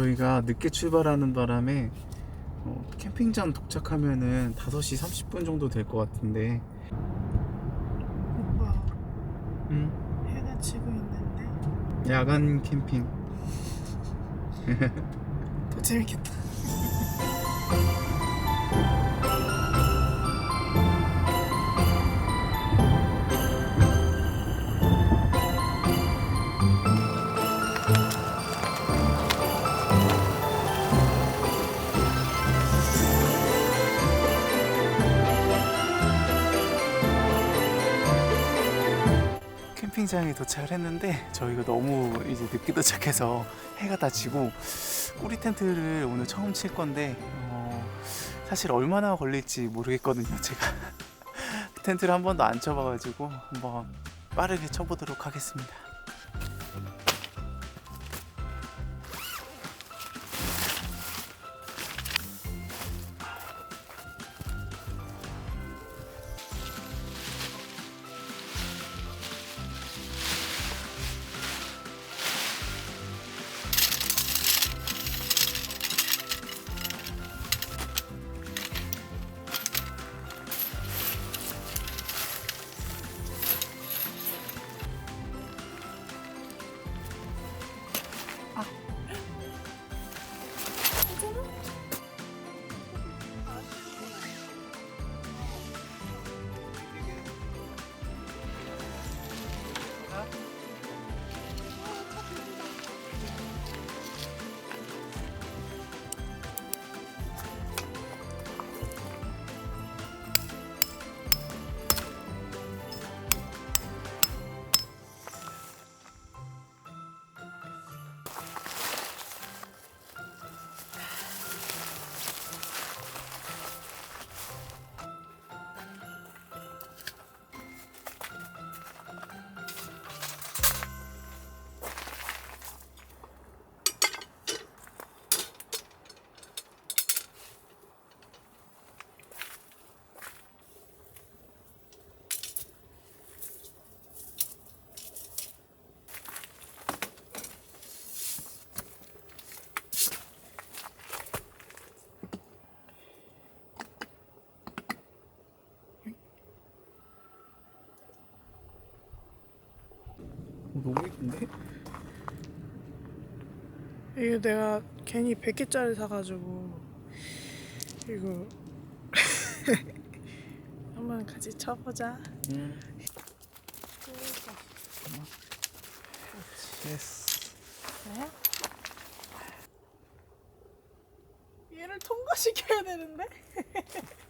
저희가 늦게 출발하는 바람에 어, 캠핑장 도착하면은 5시 30분 정도 될 것 같은데. 오빠 음, 해가 지고 있는데? 야간 캠핑. 더 재밌겠다. 캠핑장에 도착을 했는데 저희가 너무 이제 늦게 도착해서 해가 다 지고 꼬리 텐트를 오늘 처음 칠 건데 어, 사실 얼마나 걸릴지 모르겠거든요 제가. 텐트를 한 번도 안 쳐봐가지고 한번 빠르게 쳐보도록 하겠습니다 너무 예쁜데? 이거 내가 괜히 100개짜리 사가지고 이거 한번 같이 쳐보자. 음. 예스 네? 얘를 통과시켜야 되는데?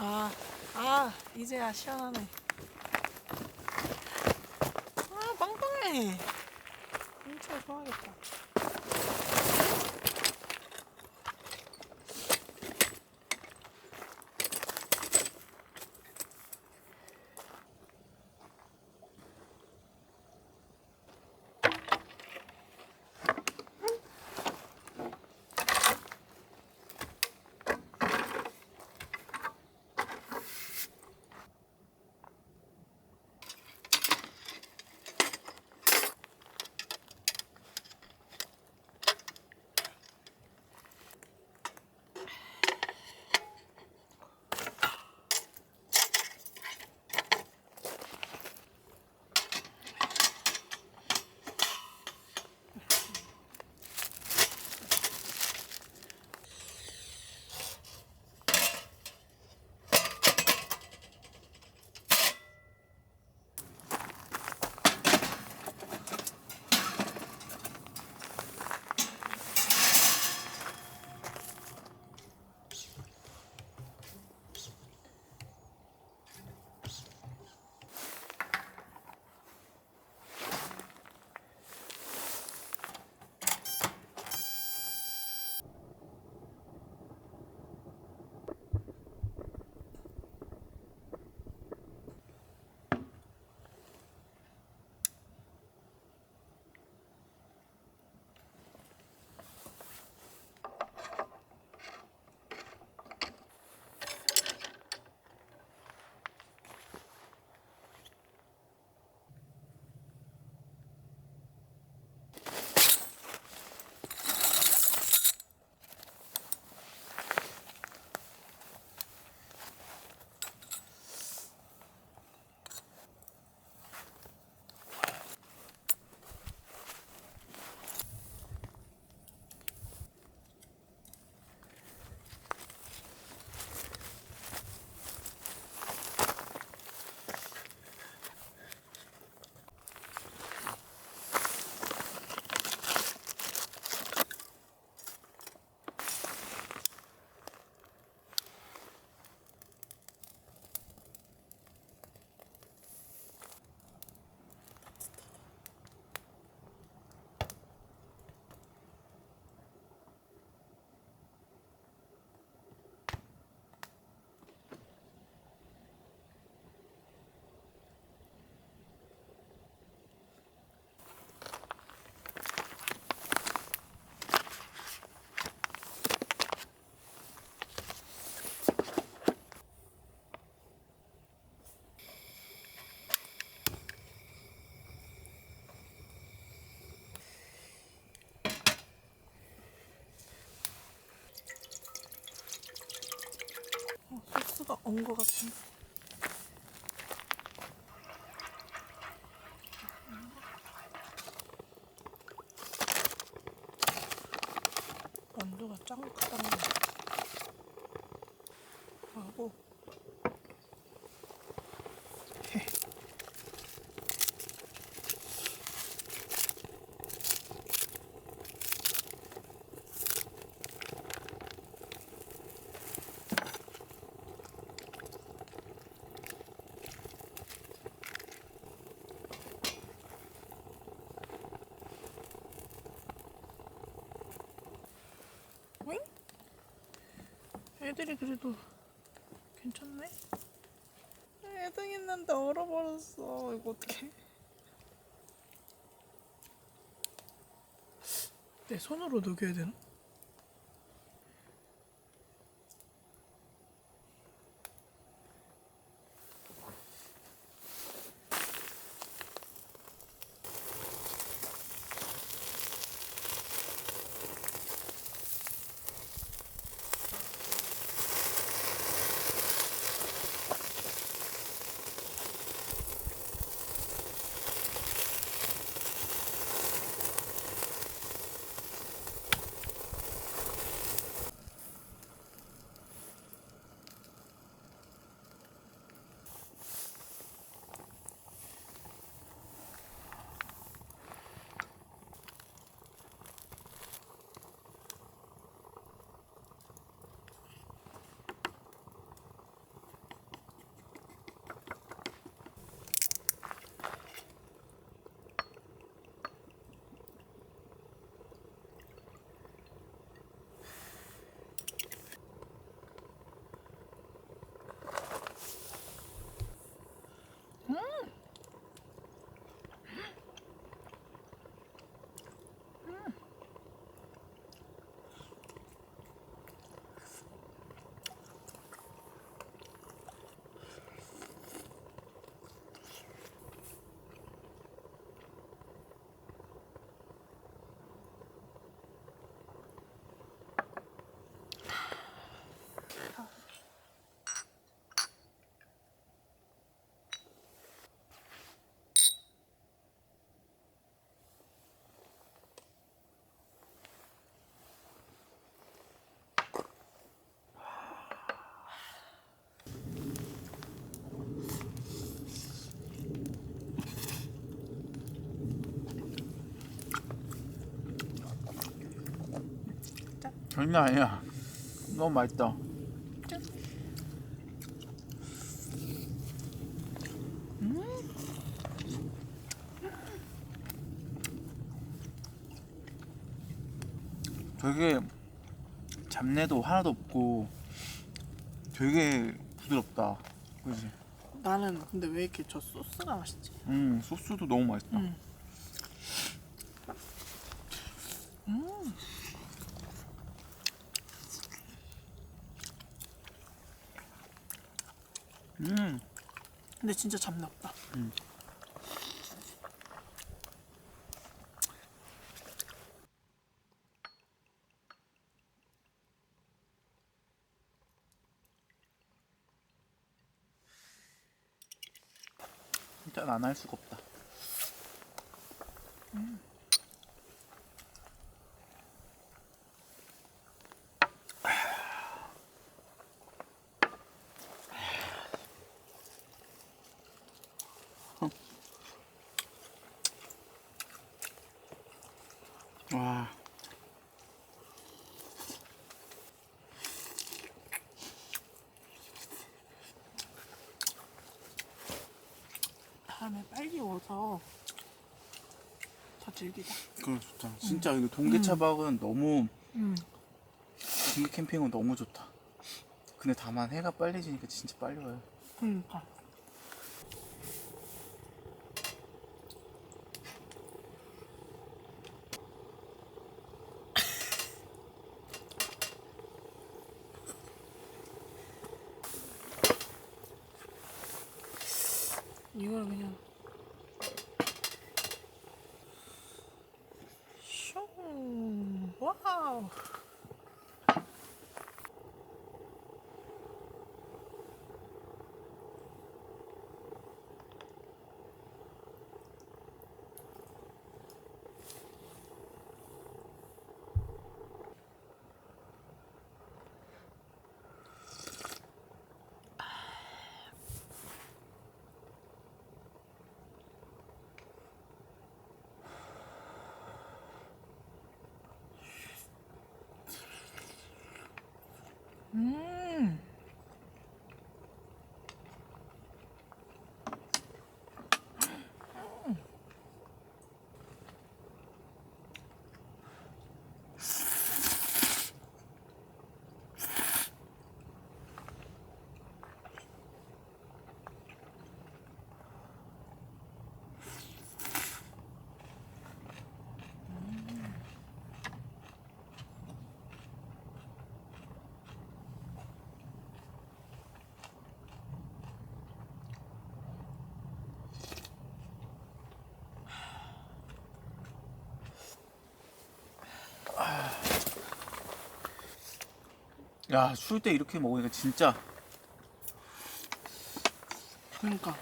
아, 아, 이제야 시원하네. 어, 소스가 온 것 같은데. 완두가 짱 크다네. 하고. 애들이 그래도 괜찮네? 애등 있는데 얼어버렸어. 이거 어떡해? 내 손으로 녹여야 되나? 장난 아니야. 너무 맛있다. 되게 잡내도 하나도 없고 되게 부드럽다. 그지? 나는 근데 왜 이렇게 저 소스가 맛있지? 음 소스도 너무 맛있다. 음. 음. 근데 진짜 잡내 없다. 일단 안 할 수가 없다. 와. 와서 더 즐기자. 그래 좋다. 진짜 이거 동계 차박은 너무 음. 동계 캠핑은 너무 좋다. 근데 다만 해가 빨리 지니까 진짜 빨리 와요. 그러니까. 이걸 그냥 슝 와우 음. 야, 추울 때 이렇게 먹으니까 진짜. 그러니까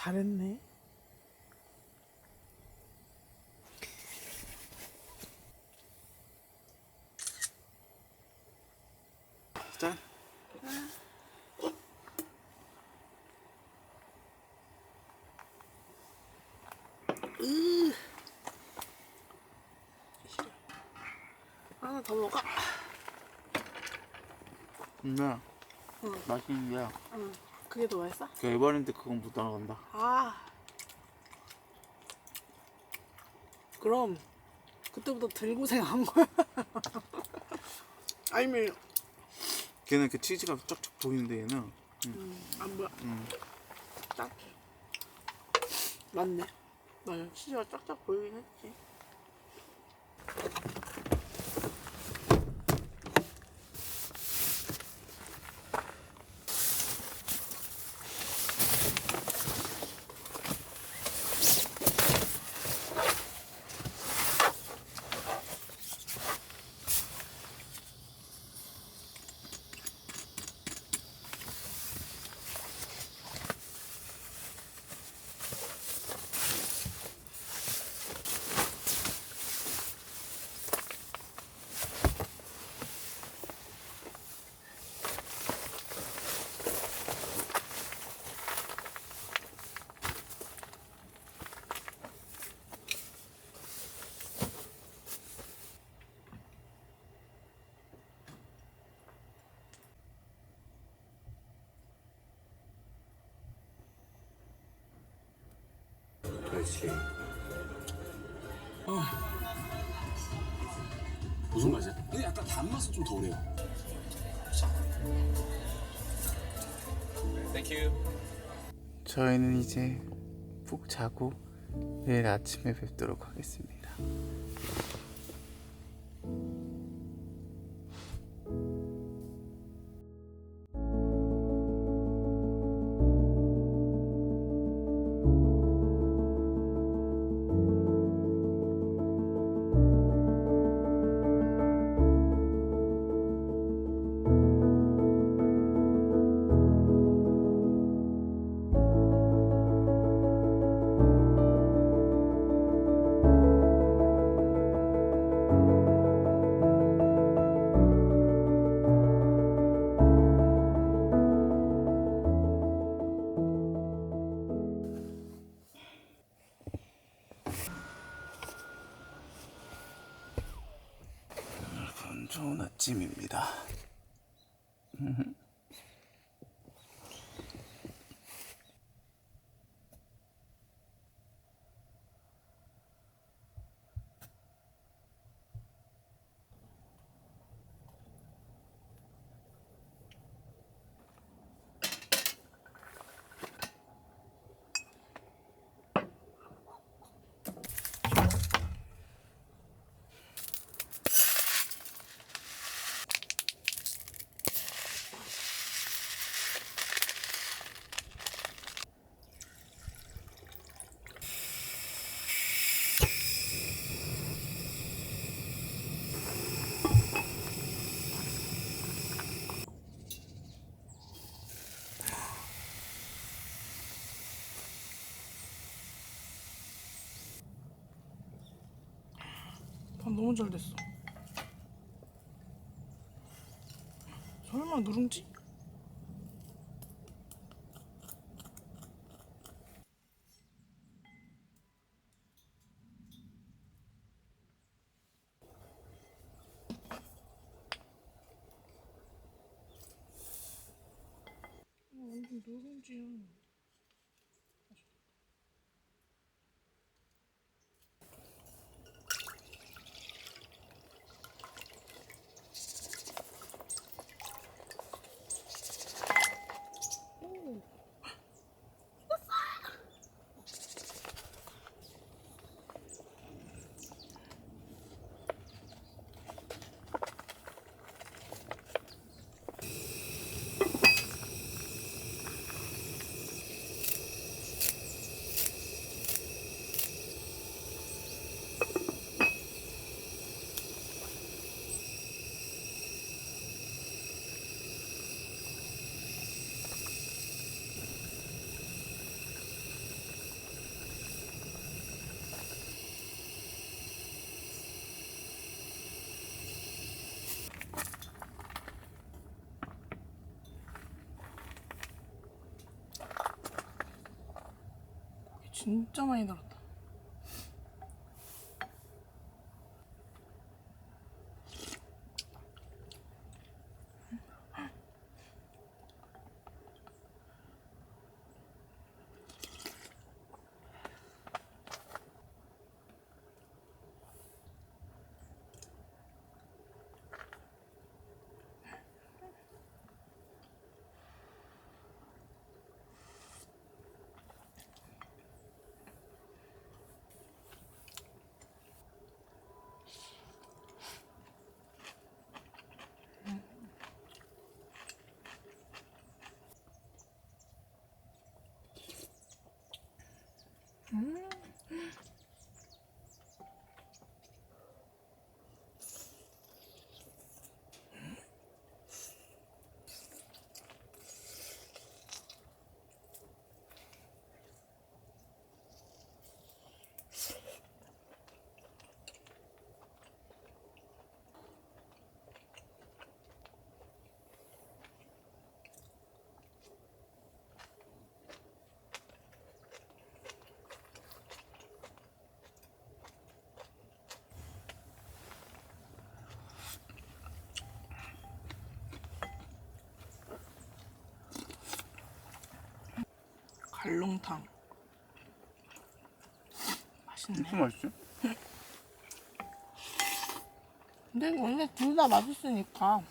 잘했네. 짠. 하나 더 먹어. 근데 응. 맛있는 게 응. 그게 더 맛있어? 그 에버랜드 그건 못 따라간다. 아. 그럼 그때부터 들고생한 거야. 아니면 걔는 그 치즈가 쫙쫙 보이는데 얘는 음, 안 보여. 음. 딱. 맞네. 맞아. 치즈가 쫙쫙 보이긴 했지. 그렇지. 무슨 맛이야? 근데 약간 단맛은 좀 덜해요. 저희는 이제 푹 자고 내일 아침에 뵙도록 하겠습니다. 너무 잘 됐어. 설마 누룽지? 어, 완전 누룽지야. 진짜 많이 들었다. Mm. 갈롱탕. 맛있네. 무슨 맛이지? 근데 원래 둘 다 맛있으니까